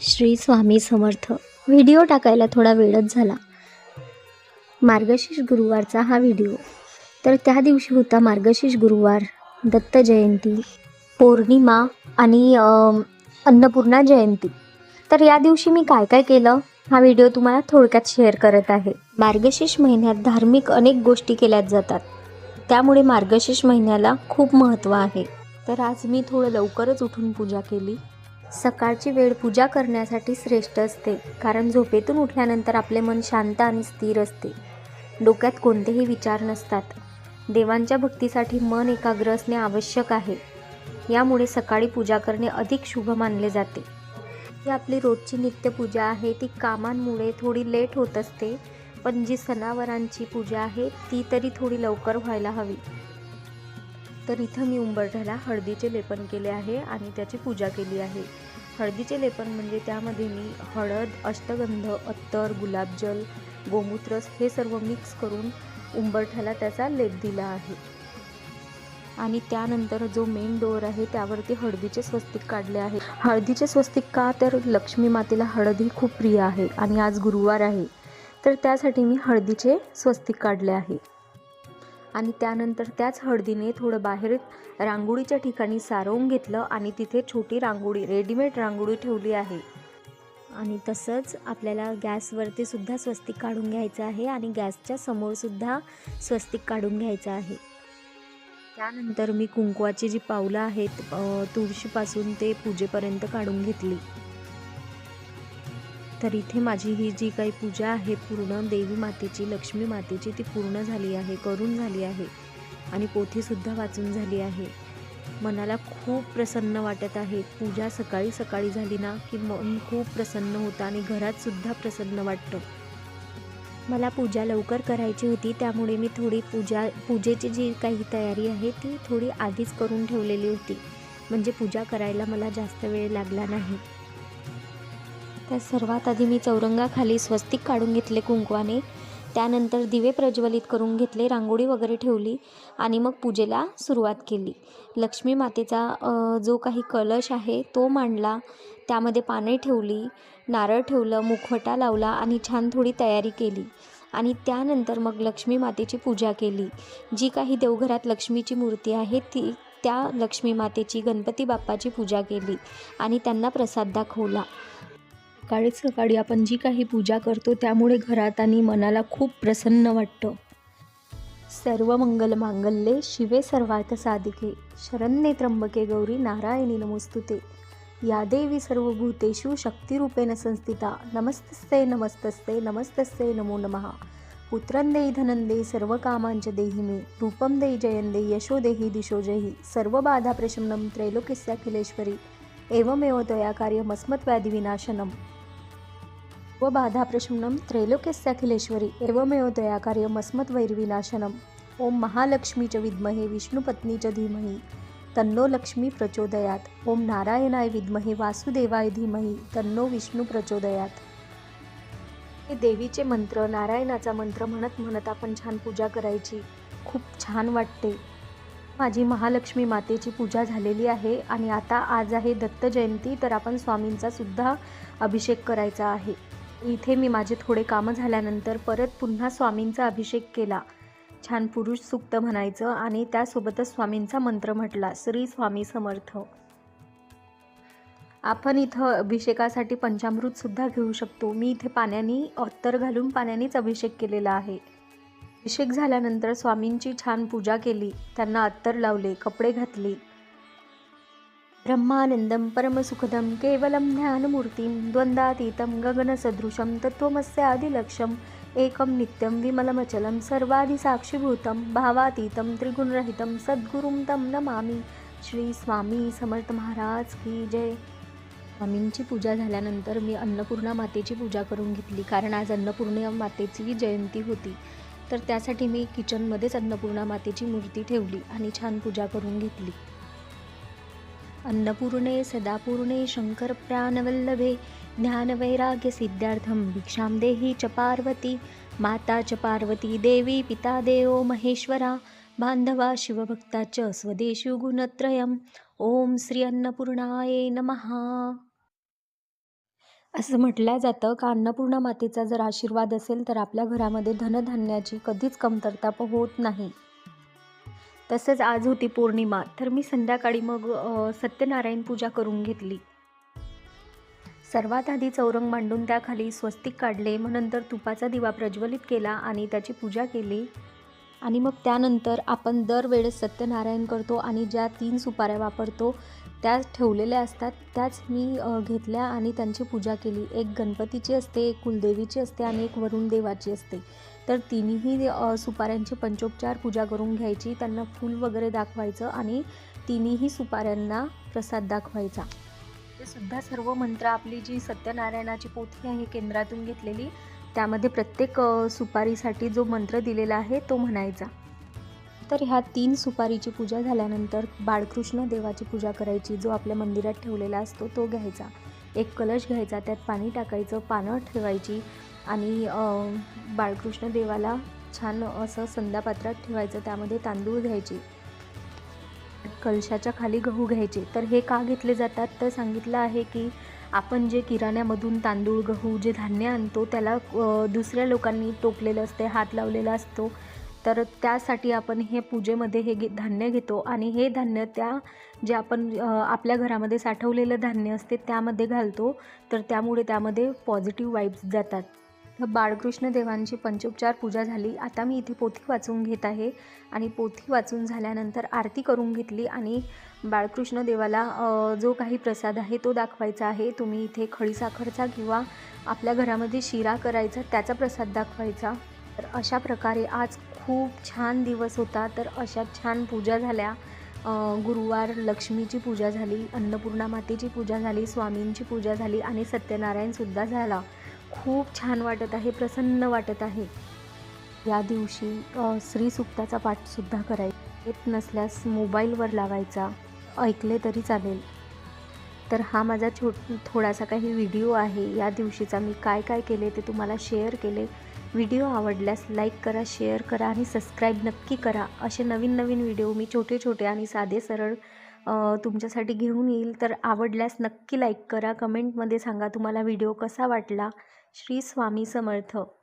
Shri Swami Samarth. Video टाकायला थोडा वेळच झाला. मार्गशीर्ष गुरुवारचा हा व्हिडिओ. तर त्या दिवशी होता मार्गशीर्ष गुरुवार दत्त जयंती पौर्णिमा आणि अन्नपूर्णा जयंती. तर या दिवशी मी काय काय केलं? हा व्हिडिओ तुम्हाला थोडक्यात शेअर करत आहे. मार्गशीर्ष महिन्यात धार्मिक अनेक गोष्टी केल्या जातात. त्यामुळे मार्गशीर्ष महिन्याला खूप महत्त्व आहे. तर आज मी थोडं लवकरच उठून पूजा केली. सकाळची वेळ पूजा करण्यासाठी श्रेष्ठ असते कारण झोपेतून उठल्यानंतर आपले मन शांत आणि स्थिर असते. डोक्यात कोणतेही विचार नसतात. देवांच्या भक्तीसाठी मन एकाग्र असणे आवश्यक आहे. यामुळे सकाळी पूजा करणे अधिक शुभ मानले जाते. ही आपली रोजची नित्यपूजा आहे ती कामांमुळे थोडी लेट होत असते पण जी सणावरांची पूजा आहे ती तरी थोडी लवकर व्हायला हवी. तर इथं मी उंबरठ्याला हळदीचे लेपन केले आहे आणि त्याची पूजा केली आहे. हळदीचे लेपन म्हणजे त्यामध्ये मी हळद अष्टगंध अत्तर गुलाबजल गोमूत्रस हे सर्व मिक्स करून उंबरठ्याला त्याचा लेप दिला आहे. आणि त्यानंतर जो मेन डोअर आहे त्यावरती हळदीचे स्वस्तिक काढले आहे. हळदीचे स्वस्तिक का? तर लक्ष्मी मातेला हळद ही खूप प्रिय आहे आणि आज गुरुवार आहे. तर त्यासाठी मी हळदीचे स्वस्तिक काढले आहे. आणि त्यानंतर त्याच हळदीने थोडं बाहेर रांगोळीच्या ठिकाणी सारवून घेतलं आणि तिथे छोटी रांगोळी रेडीमेड रांगोळी ठेवली आहे. आणि तसंच आपल्याला गॅसवरती सुद्धा स्वस्तिक काढून घ्यायचं आहे आणि गॅसच्या समोरसुद्धा स्वस्तिक काढून घ्यायचं आहे. त्यानंतर मी कुंकवाची जी पावलं आहेत तुळशीपासून ते पूजेपर्यंत काढून घेतली. तर इथे माझी ही जी काही पूजा आहे पूर्ण देवी मातेची लक्ष्मी मातेची ती पूर्ण झाली आहे करून झाली आहे आणि पोथीसुद्धा वाचून झाली आहे. मनाला खूप प्रसन्न वाटत आहे. पूजा सकाळी सकाळी झाली ना की मन खूप प्रसन्न होतं आणि घरातसुद्धा प्रसन्न वाटतं. मला पूजा लवकर करायची होती त्यामुळे मी थोडी पूजा पूजेची जी काही तयारी आहे ती थोडी आधीच करून ठेवलेली होती. म्हणजे पूजा करायला मला जास्त वेळ लागला नाही. तर सर्वात आधी मी चौरंगाखाली स्वस्तिक काढून घेतले कुंकवाने. त्यानंतर दिवे प्रज्वलित करून घेतले रांगोळी वगैरे ठेवली आणि मग पूजेला सुरुवात केली. लक्ष्मी मातेचा जो काही कलश आहे तो मांडला. त्यामध्ये पाने ठेवली नारळ ठेवलं मुखवटा लावला आणि छान थोडी तयारी केली. आणि त्यानंतर मग लक्ष्मी मातेची पूजा केली. जी काही देवघरात लक्ष्मीची मूर्ती आहे ती त्या लक्ष्मी मातेची गणपती बाप्पाची पूजा केली आणि त्यांना प्रसाद दाखवला. सकाळी सकाळी आपण जी काही पूजा करतो त्यामुळे घरात आणि मनाला खूप प्रसन्न वाटतं. सर्व मंगल मांगल्ये शिवे सर्वार्थ साधिके. शरण्ये त्र्यंबके गौरी नारायणी नमोस्तुते. या देवी सर्वभूतेषु शक्तिरूपेण संस्थिता. नमस्तस्ते नमस्तस्ते नमस्तस्ते नमो नमः. पुत्रं देई धनं देई सर्व कामांच देहि मे रूपं देई जयं देई यशो देही दिशो जयी. सर्व बाधा प्रशमनं त्रैलोक्यस्याखिलेश्वरी एवमेव त्वया कार्यमस्मत्व्याधिविनाशनम् व बाधा प्रशमनं त्रैलोक्यस्याखिलेश्वरी एवमेव त्वया कार्यमस्मत्वैर्विनाशनम् ओम महालक्ष्मी च विद्महे विष्णुपत्नी च धीमहि। तन्नो लक्ष्मी प्रचोदयात। ओम नारायणाय विद्महे वासुदेवाय धीमहि। तन्नो विष्णू प्रचोदयात। हे देवीचे मंत्र नारायणाचा मंत्र म्हणत म्हणत आपण छान पूजा करायची. खूप छान वाटते. माझी महालक्ष्मी मातेची पूजा झालेली आहे आणि आता आज आहे दत्त जयंती तर आपण स्वामींचा सुद्धा अभिषेक करायचा आहे. इथे मी माझे थोडे कामं झाल्यानंतर परत पुन्हा स्वामींचा अभिषेक केला. छान पुरुष सुक्त म्हणायचं आणि त्यासोबतच स्वामींचा मंत्र म्हटला श्री स्वामी समर्थ. आपण इथं अभिषेकासाठी पंचामृतसुद्धा घेऊ शकतो. मी इथे पाण्याने अत्तर घालून पाण्यानेच अभिषेक केलेला आहे. अभिषेक झाल्यानंतर स्वामींची छान पूजा केली. त्यांना अत्तर लावले कपडे घातले. ब्रह्मानंदं परमसुखदं केवलं ध्यानमूर्तिं द्वन्द्वातीतं गगनसदृशं तत्त्वमस्यादिलक्ष्यम् एकं नित्यं विमलमचलं सर्वादिसाक्षिभूतं भावातीतं त्रिगुणरहितं सद्गुरुं तं नमामी। श्री स्वामी समर्थ महाराज की जय। स्वामींची पूजा झाल्यानंतर मी अन्नपूर्णा मातेची पूजा करून घेतली कारण आज अन्नपूर्णा मातेची जयंती होती. तर त्यासाठी मी किचनमध्येच अन्नपूर्णा मातेची मूर्ती ठेवली आणि छान पूजा करून घेतली. अन्नपूर्णे सदापूर्णे शङ्करप्राणवल्लभे ज्ञानवैराग्यसिद्धार्थं भिक्षां देहि च पार्वती। माता च पार्वती देवी पिता देवो महेश्वरा। बान्धवा शिवभक्ता च स्वदेशु गुणत्रयम्। ॐ श्री अन्नपूर्णाय नमः। असं म्हटलं जातं का अन्नपूर्णा मातेचा जर आशीर्वाद असेल तर आपल्या घरामध्ये धनधान्याची कधीच कमतरता प- होत नाही. तसंच आज होती पौर्णिमा तर मी संध्याकाळी मग सत्यनारायण पूजा करून घेतली. सर्वात आधी चौरंग मांडून त्याखाली स्वस्तिक काढले मग नंतर तुपाचा दिवा प्रज्वलित केला आणि त्याची पूजा केली. आणि मग त्यानंतर आपण दरवेळेस सत्यनारायण करतो आणि ज्या तीन सुपाऱ्या वापरतो त्या ठेवलेल्या असतात त्याच मी घेतल्या आणि त्यांची पूजा केली. एक गणपतीची असते एक कुलदेवीची असते आणि एक वरुण देवाची असते. तर तिन्ही सुपाऱ्यांची पंचोपचार पूजा करून घ्यायची त्यांना फूल वगैरे दाखवायचं आणि तिन्ही सुपाऱ्यांना प्रसाद दाखवायचा. ते सुद्धा सर्व मंत्र आपली जी सत्यनारायणाची पोथी आहे केंद्रातून घेतलेली त्यामध्ये प्रत्येक सुपारीसाठी जो मंत्र दिलेला आहे तो म्हणायचा. तर ह्या तीन सुपारीची पूजा झाल्यानंतर बाळकृष्ण देवाची पूजा करायची जो आपल्या मंदिरात ठेवलेला असतो तो घ्यायचा. एक कलश घ्यायचा त्यात पाणी टाकायचं पानं ठेवायची आणि बाळकृष्ण देवाला छान असं संध्यापात्रात ठेवायचं त्यामध्ये तांदूळ घ्यायचे कलशाच्या खाली गहू घ्यायचे. तर हे का घेतले जातात? तर सांगितलं आहे की आपण जे किराण्यामधून तांदूळ गहू जे धान्य आणतो त्याला दुसऱ्या लोकांनी टोकलेलं असते हात लावलेला असतो. तर त्यासाठी आपण हे पूजेमध्ये हे घे धान्य घेतो आणि हे धान्य त्या जे आपण आपल्या घरामध्ये साठवलेलं धान्य असते त्यामध्ये घालतो. तर त्यामुळे त्यामध्ये पॉझिटिव्ह वाईब्स जातात. तर बाळकृष्ण देवांची पंचोपचार पूजा झाली. आता मी इथे पोथी वाचून घेत आहे. आणि पोथी वाचून झाल्यानंतर आरती करून घेतली आणि बाळकृष्ण देवाला जो काही प्रसाद आहे तो दाखवायचा आहे. तुम्ही इथे खडीसाखरचा किंवा आपल्या घरामध्ये शिरा करायचा त्याचा प्रसाद दाखवायचा. तर अशा प्रकारे आज खूप छान दिवस होता. तर अशा छान पूजा झाल्या. गुरुवार लक्ष्मीची पूजा झाली अन्नपूर्णा मातेची पूजा झाली स्वामींची पूजा झाली आणि सत्यनारायणसुद्धा झाला. खूप छान वाटत आहे प्रसन्न वाटत आहे. या दिवशी श्री श्रीसुक्ताचा पाठसुद्धा करायचा. येत नसल्यास मोबाईलवर लावायचा. ऐकले तरी चालेल. तर हा माझा छो थोडासा काही व्हिडिओ आहे. या दिवशीचा मी काय काय केले ते तुम्हाला शेअर केले. व्हिडिओ आवडल्यास लाईक करा शेअर करा आणि सबस्क्राईब नक्की करा. असे नवीन नवीन व्हिडिओ मी छोटे छोटे आणि साधे सरळ तुमच्यासाठी घेऊन येईल. तर आवडल्यास नक्की लाईक करा. कमेंटमध्ये सांगा तुम्हाला व्हिडिओ कसा वाटला. श्री स्वामी समर्थ.